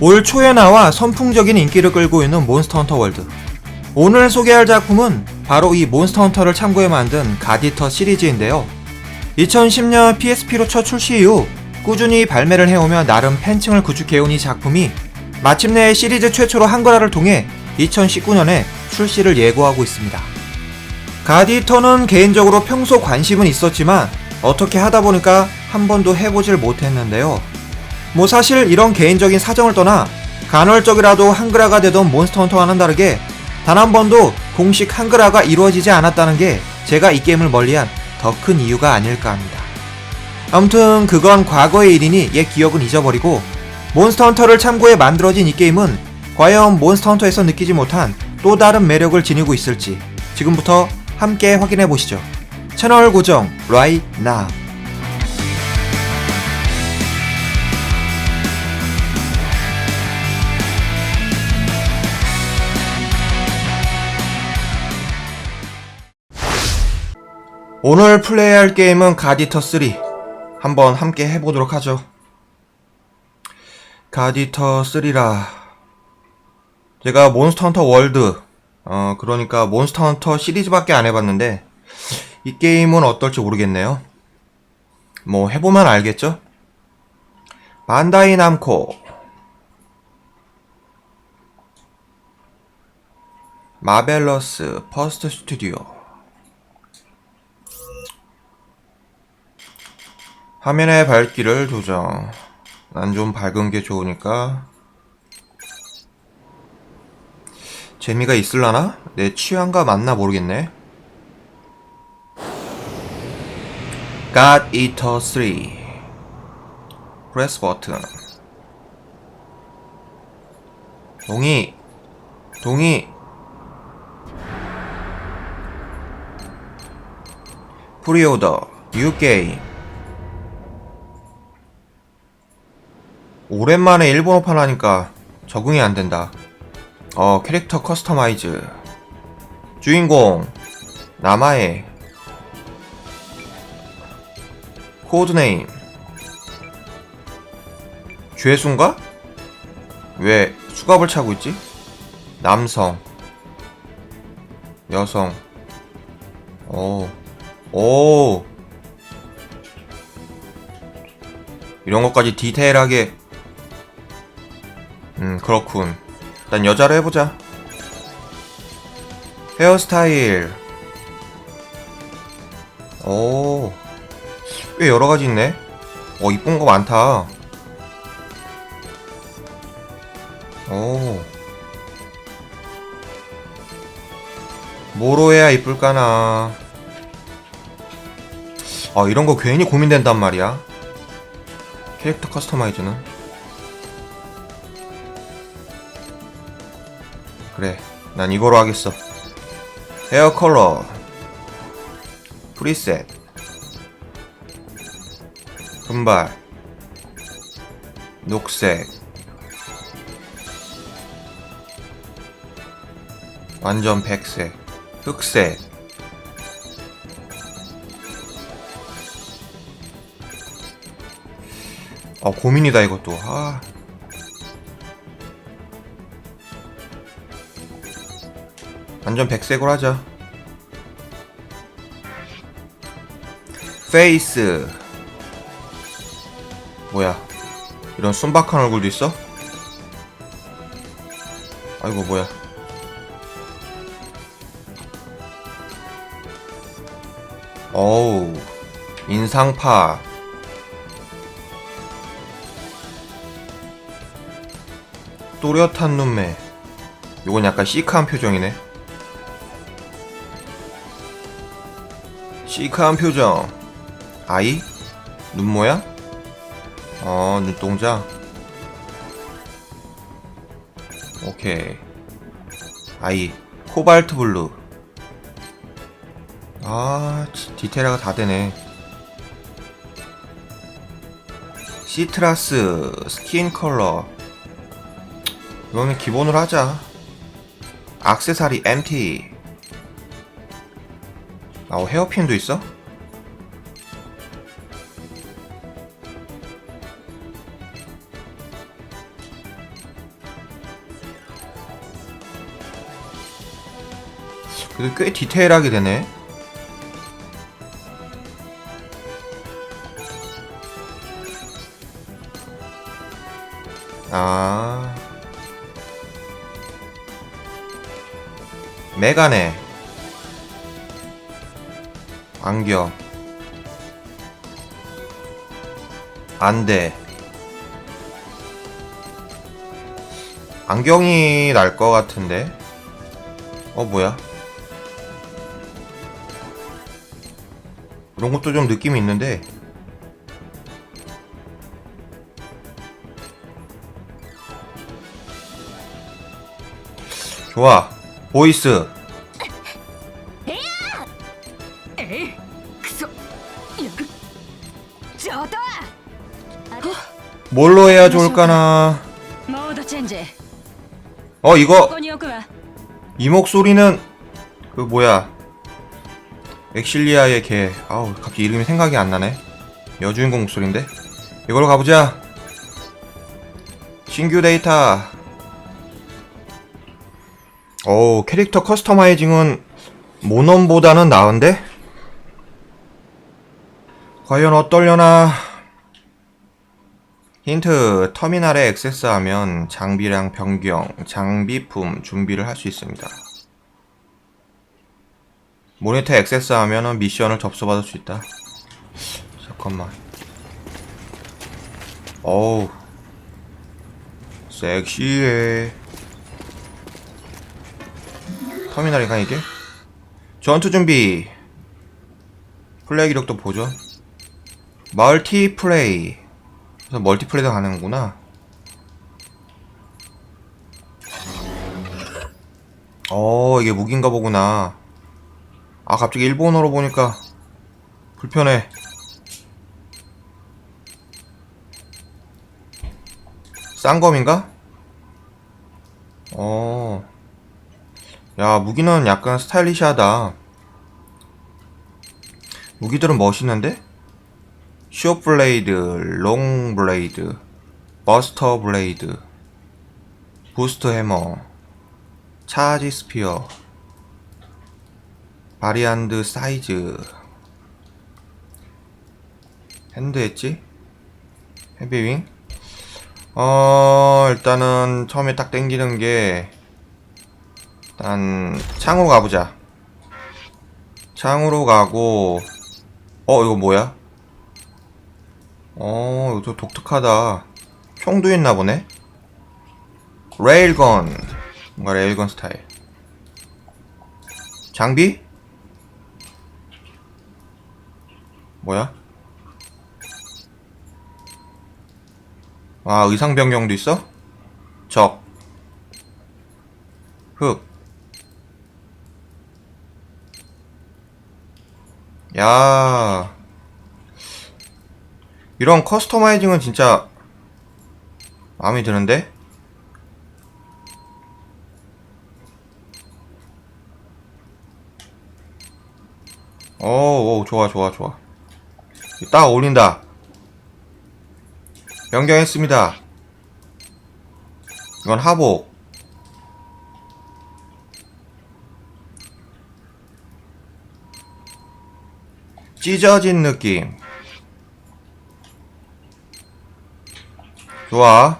올 초에 나와 선풍적인 인기를 끌고 있는 몬스터 헌터 월드. 오늘 소개할 작품은 바로 이 몬스터 헌터를 참고해 만든 가디터 시리즈인데요. 2010년 PSP로 첫 출시 이후 꾸준히 발매를 해오며 나름 팬층을 구축해온 이 작품이 마침내 시리즈 최초로 한글화를 통해 2019년에 출시를 예고하고 있습니다. 가디터는 개인적으로 평소 관심은 있었지만 어떻게 하다 보니까 한 번도 해보질 못했는데요. 뭐 사실 이런 개인적인 사정을 떠나 간헐적이라도 한글화가 되던 몬스터 헌터와는 다르게 단 한 번도 공식 한글화가 이루어지지 않았다는 게 제가 이 게임을 멀리한 더 큰 이유가 아닐까 합니다. 아무튼 그건 과거의 일이니 옛 기억은 잊어버리고 몬스터 헌터를 참고해 만들어진 이 게임은 과연 몬스터 헌터에서 느끼지 못한 또 다른 매력을 지니고 있을지 지금부터 함께 확인해 보시죠. 채널 고정 right now. 오늘 플레이할 게임은 가디터 3. 한번 함께 해보도록 하죠. 가디터 3라. 제가 몬스터 헌터 월드, 어, 그러니까 몬스터 헌터 시리즈밖에 안 해봤는데, 이 게임은 어떨지 모르겠네요. 뭐, 해보면 알겠죠? 반다이 남코. 마벨러스 퍼스트 스튜디오. 화면의 밝기를 조정. 난 좀 밝은 게 좋으니까. 재미가 있을라나? 내 취향과 맞나 모르겠네. God Eater 3. 프레스 버튼. 동의. 동의. 프리오더. 뉴 게임. 오랜만에 일본어판 하니까 적응이 안 된다. 어, 캐릭터 커스터마이즈. 주인공, 나마에. 코드네임. 죄수인가? 왜 수갑을 차고 있지? 남성. 여성. 오. 오. 이런 것까지 디테일하게 음, 그렇군. 일단 여자로 해보자. 헤어스타일. 오. 꽤 여러 가지 있네. 어, 이쁜 거 많다. 오. 뭐로 해야 이쁠까나. 아, 이런 거 괜히 고민된단 말이야. 캐릭터 커스터마이즈는. 그래, 난 이거로 하겠어. 헤어 컬러, 프리셋, 금발, 녹색, 완전 백색, 흑색. 아 고민이다 이것도. 아. 완전 백색으로 하자. 페이스. 뭐야? 이런 순박한 얼굴도 있어? 아이고 뭐야? 어우 인상파. 또렷한 눈매. 요건 약간 시크한 표정이네. 시크한 표정. 아이? 눈 모양? 어, 눈동자. 오케이. 아이. 코발트 블루. 아, 치- 디테일화가 다 되네. 시트라스, 스킨 컬러. 이거는 기본으로 하자. 악세사리 MT. 아, 헤어핀도 있어? 그래도 꽤 디테일하게 되네. 아. 메가네. 안경. 안돼. 안경이 날 것 같은데. 어 뭐야? 이런 것도 좀 느낌이 있는데. 좋아. 보이스. 뭘로 해야 좋을까나. 어 이거 이 목소리는 그 뭐야 엑실리아의 개. 아우 갑자기 이름이 생각이 안 나네. 여주인공 목소리인데 이걸로 가보자. 신규 데이터. 오 캐릭터 커스터마이징은 모넘보다는 나은데? 과연 어떨려나? 힌트, 터미널에 액세스하면 장비량 변경, 장비품 준비를 할 수 있습니다. 모니터 액세스하면 미션을 접수받을 수 있다. 잠깐만. 어우. 섹시해. 터미널인가 이게? 전투 준비. 플레이 기록도 보죠. 멀티 플레이. 그래서 멀티플레이도 가능하구나. 어, 이게 무기인가 보구나. 아, 갑자기 일본어로 보니까 불편해. 쌍검인가? 어. 야, 무기는 약간 스타일리시하다. 무기들은 멋있는데? 쇼 블레이드, 롱 블레이드, 버스터 블레이드, 부스트 해머, 차지 스피어, 바리안드 사이즈, 핸드 엣지, 헤비윙. 어, 일단은 처음에 딱 땡기는 게 일단 창으로 가보자. 창으로 가고 어 이거 뭐야? 어, 좀 독특하다. 총도 있나 보네? 레일건. 뭔가 레일건 스타일. 장비? 뭐야? 아, 의상 변경도 있어? 적. 흑. 야. 이런 커스터마이징은 진짜 마음에 드는데? 오, 오, 좋아, 좋아, 좋아. 딱 어울린다. 변경했습니다. 이건 하복. 찢어진 느낌. 좋아.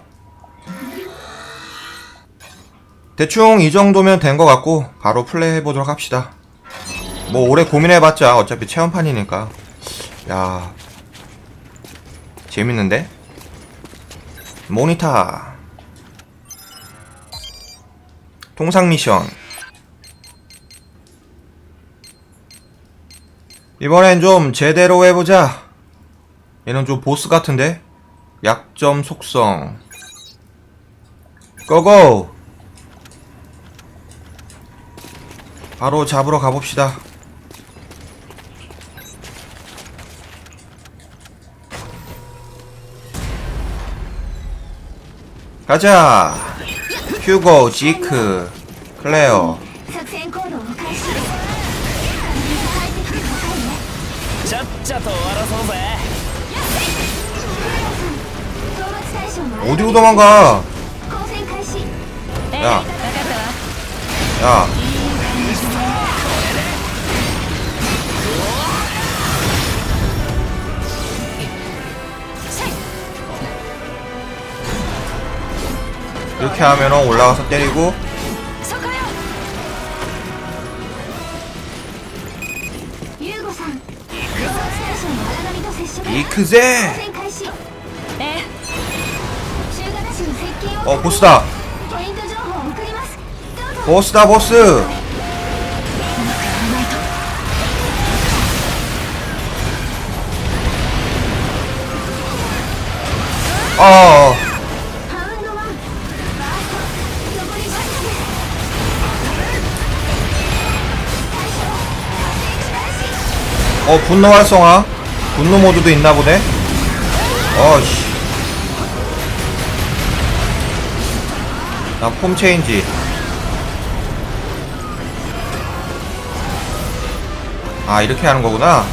대충 이 정도면 된 것 같고 바로 플레이 해보도록 합시다. 뭐 오래 고민해봤자 어차피 체험판이니까. 야 재밌는데? 모니터 통상 미션 이번엔 좀 제대로 해보자. 얘는 좀 보스 같은데? 약점 속성. 고고! 바로 잡으러 가봅시다. 가자! 휴고 지크 클레어. 짭짭 알아서 해 어디로 도망가? 네, 야. 야. 이렇게 하면은 올라가서 때리고 이크세! 어 보스다. 보스다 보스. 어 어, 어 분노 활성화? 분노 모드도 있나보네? 어씨. 난폼 체인지. 아 이렇게 하는 거구나.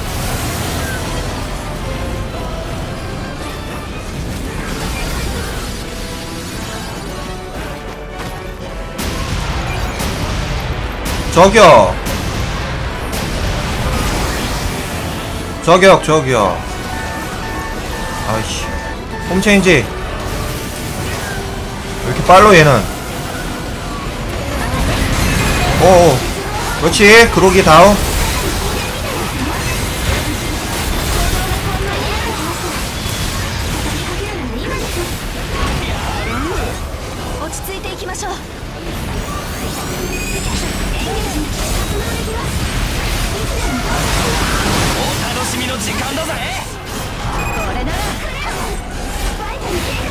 저기요 저격 저기요 아이씨. 홈체인지. 왜 이렇게 빨로 얘는 오 그렇지. 그러기 다운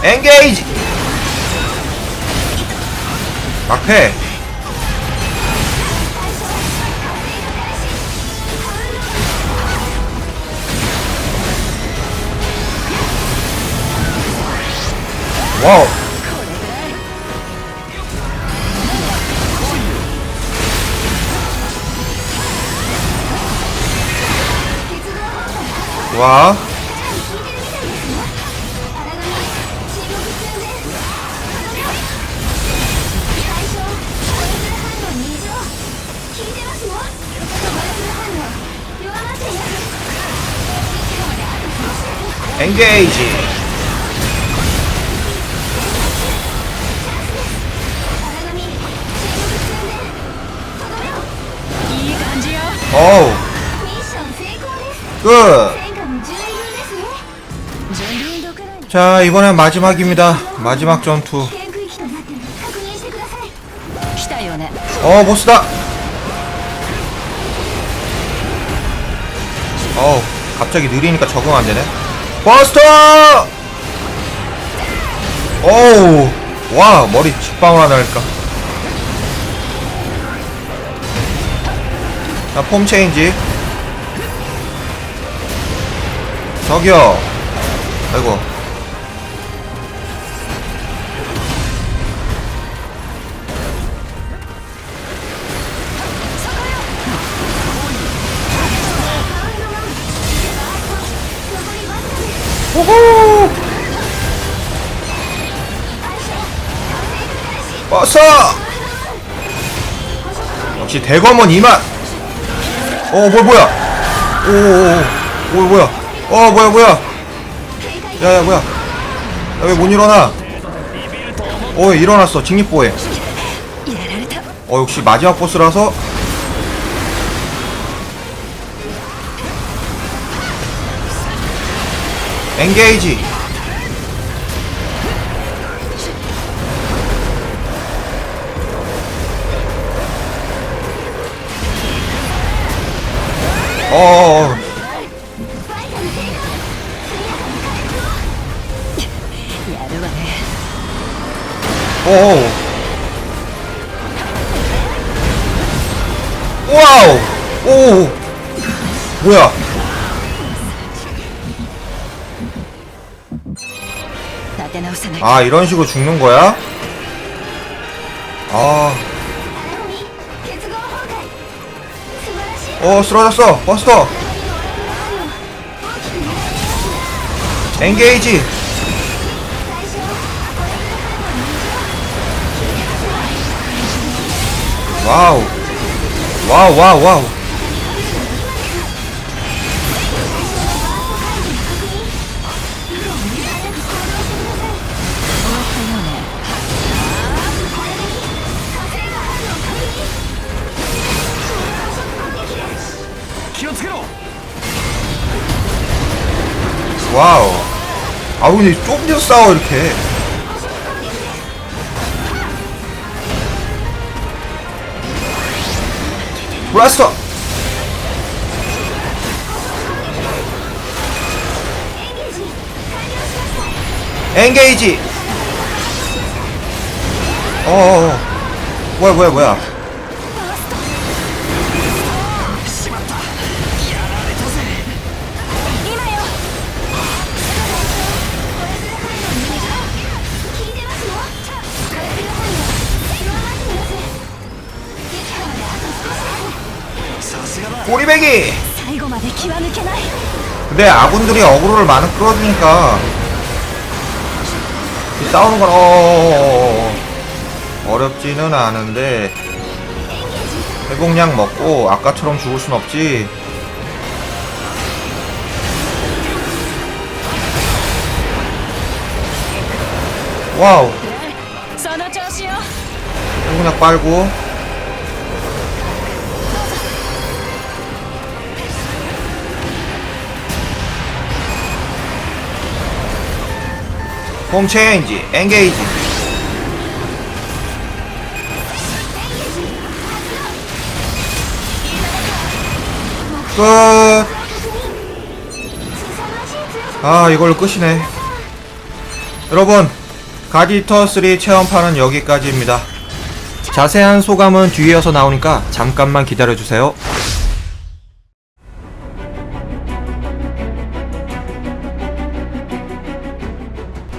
엔게이지 막패. 와우. 와. 荒 자 이번엔 마지막입니다. 마지막 전투. 어 보스다. 어우 갑자기 느리니까 적응 안되네. 버스터! 어우 와 머리 직방울 하나 할까? 자폼 체인지. 저기요. 아이고. 오호! 왔어! 역시 대검은 이만! 어, 뭘, 뭐야? 오오오, 뭘, 뭐야? 어, 뭐야, 뭐야? 야, 야, 뭐야? 야, 왜 못 일어나? 어, 일어났어. 직립보에. 어, 역시 마지막 보스라서 엔게이지 어어 오 와우 오 뭐야? 아 이런 식으로 죽는 거야? 아. 어 쓰러졌어 버스터. 엔게이지. 와우. 와우 와우 와우. 아우 근데 좁게서 싸워 이렇게. 블라스터. 엔게이지. 어어어. 뭐야 뭐야 뭐야. 꼬리배기! 근데 아군들이 어그로를 많이 끌어주니까. 싸우는 건 어... 어, 어, 어 어렵지는 않은데. 회복량 먹고 아까처럼 죽을 순 없지. 와우. 회복약 빨고. 홈 체인지 엔게이지. 끝. 아 이걸로 끝이네. 여러분 가디터3 체험판은 여기까지입니다. 자세한 소감은 뒤에 이어서 나오니까 잠깐만 기다려주세요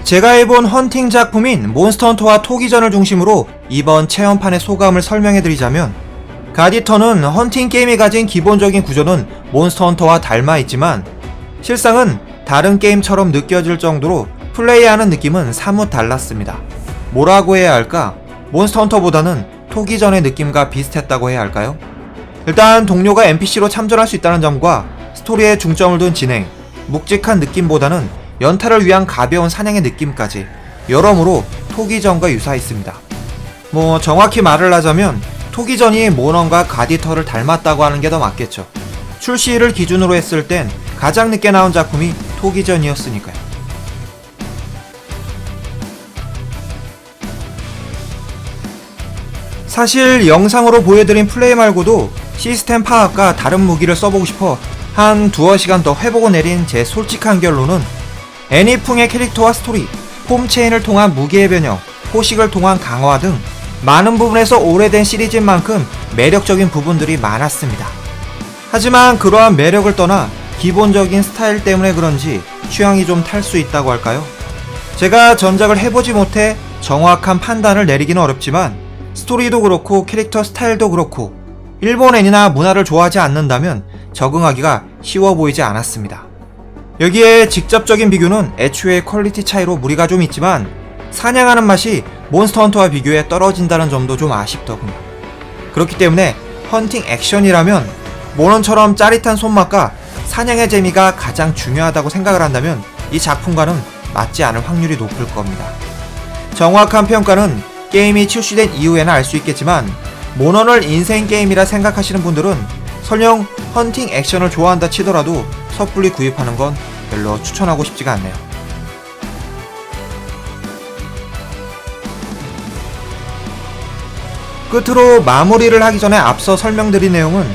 제가 해본 헌팅 작품인 몬스터헌터와 토기전을 중심으로 이번 체험판의 소감을 설명해드리자면 가디터는 헌팅 게임이 가진 기본적인 구조는 몬스터헌터와 닮아 있지만 실상은 다른 게임처럼 느껴질 정도로 플레이하는 느낌은 사뭇 달랐습니다. 뭐라고 해야 할까? 몬스터헌터보다는 토기전의 느낌과 비슷했다고 해야 할까요? 일단 동료가 NPC로 참전할 수 있다는 점과 스토리에 중점을 둔 진행, 묵직한 느낌보다는 연타를 위한 가벼운 사냥의 느낌까지 여러모로 토기전과 유사했습니다. 뭐 정확히 말을 하자면 토기전이 모넌과 가디터를 닮았다고 하는 게 더 맞겠죠. 출시일을 기준으로 했을 땐 가장 늦게 나온 작품이 토기전이었으니까요. 사실 영상으로 보여드린 플레이 말고도 시스템 파악과 다른 무기를 써보고 싶어 한 두어 시간 더 회복을 내린 제 솔직한 결론은 애니풍의 캐릭터와 스토리, 폼체인을 통한 무기의 변형, 포식을 통한 강화 등 많은 부분에서 오래된 시리즈인 만큼 매력적인 부분들이 많았습니다. 하지만 그러한 매력을 떠나 기본적인 스타일 때문에 그런지 취향이 좀 탈 수 있다고 할까요? 제가 전작을 해보지 못해 정확한 판단을 내리기는 어렵지만 스토리도 그렇고 캐릭터 스타일도 그렇고 일본 애니나 문화를 좋아하지 않는다면 적응하기가 쉬워 보이지 않았습니다. 여기에 직접적인 비교는 애초에 퀄리티 차이로 무리가 좀 있지만 사냥하는 맛이 몬스터 헌터와 비교해 떨어진다는 점도 좀 아쉽더군요. 그렇기 때문에 헌팅 액션이라면 모넌처럼 짜릿한 손맛과 사냥의 재미가 가장 중요하다고 생각을 한다면 이 작품과는 맞지 않을 확률이 높을 겁니다. 정확한 평가는 게임이 출시된 이후에는 알수 있겠지만 모넌을 인생 게임이라 생각하시는 분들은 설령 헌팅 액션을 좋아한다 치더라도 섣불리 구입하는 건 별로 추천하고 싶지가 않네요. 끝으로 마무리를 하기 전에 앞서 설명드린 내용은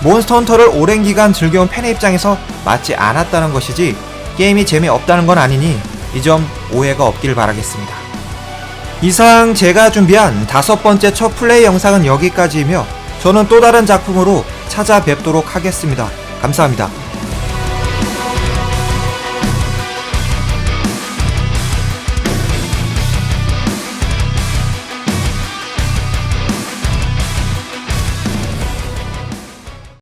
몬스터 헌터를 오랜 기간 즐겨온 팬의 입장에서 맞지 않았다는 것이지 게임이 재미없다는 건 아니니 이 점 오해가 없길 바라겠습니다. 이상 제가 준비한 다섯 번째 첫 플레이 영상은 여기까지이며 저는 또 다른 작품으로 찾아뵙도록 하겠습니다. 감사합니다.